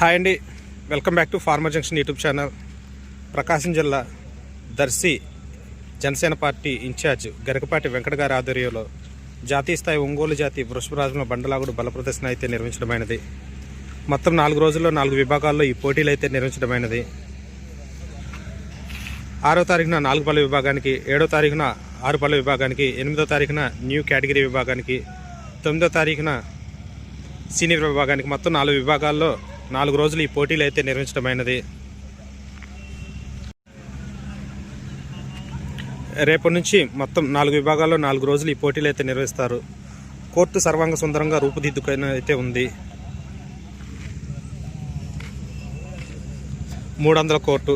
Hi అండి. Welcome back to farmer junction YouTube channel. Prakasam జిల్లా Darsi Janasena party in charge Garikapati Venkata గారి ఆధ్వర్యంలో జాతీయ స్థాయి ఒంగోలు జాతి వృషభరాజంలో బండలాగుడు బల ప్రదర్శన అయితే నిర్వహించడమైనది. మొత్తం నాలుగు రోజుల్లో నాలుగు విభాగాల్లో ఈ పోటీలు అయితే నిర్వహించడమైనది. ఆరో తారీఖున నాలుగు పళ్ళ విభాగానికి ఏడో తారీఖున ఆరు పళ్ళ విభాగానికి ఎనిమిదో తారీఖున న్యూ కేటగిరీ విభాగానికి తొమ్మిదో తారీఖున సీనియర్ విభాగానికి మొత్తం నాలుగు విభాగాల్లో నాలుగు రోజులు ఈ పోటీలు అయితే నిర్వహించడమైనది. రేపటి నుంచి మొత్తం నాలుగు విభాగాల్లో నాలుగు రోజులు ఈ పోటీలు అయితే నిర్వహిస్తారు. కోర్టు సర్వాంగ సుందరంగా రూపుదిద్దుకైన అయితే ఉంది. మూడు వందల court.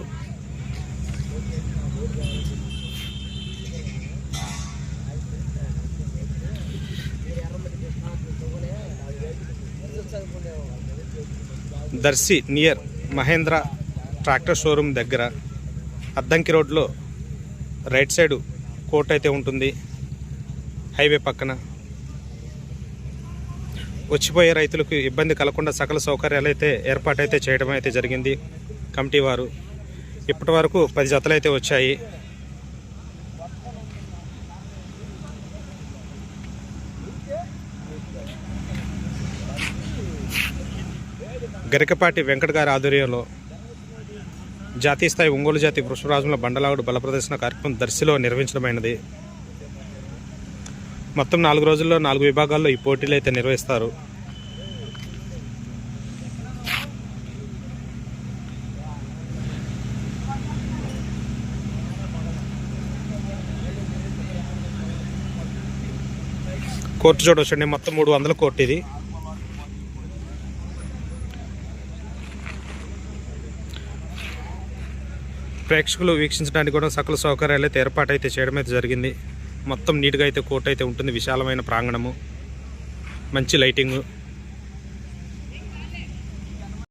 Darsi near Mahindra tractor showroom దగ్గర అద్దంకి రోడ్లో రైట్ సైడు కోర్ట్ అయితే ఉంటుంది. హైవే పక్కన. వచ్చిపోయే రైతులకు ఇబ్బంది కలగకుండా సకల సౌకర్యాలు అయితే ఏర్పాటైతే చేయడం అయితే జరిగింది. కమిటీ వారు ఇప్పటి వరకు పది జతలు అయితే వచ్చాయి. గరికపాటి వెంకట గారి ఆధ్వర్యంలో జాతీయ స్థాయి ఒంగోలు జాతి వృషభరాజుల బండలాగుడు బల ప్రదర్శన కార్యక్రమం దర్శిలో నిర్వహించడమైనది. మొత్తం నాలుగు రోజుల్లో నాలుగు విభాగాల్లో ఈ పోటీలు అయితే నిర్వహిస్తారు. కోర్టు చూడొచ్చండి మొత్తం మూడు వందల కోర్టు ఇది. ప్రేక్షకులు వీక్షించడానికి కూడా సకల సౌకర్యాలు అయితే ఏర్పాటు అయితే చేయడం అయితే జరిగింది. మొత్తం నీట్గా అయితే కోర్టు అయితే ఉంటుంది. విశాలమైన ప్రాంగణము. మంచి లైటింగు.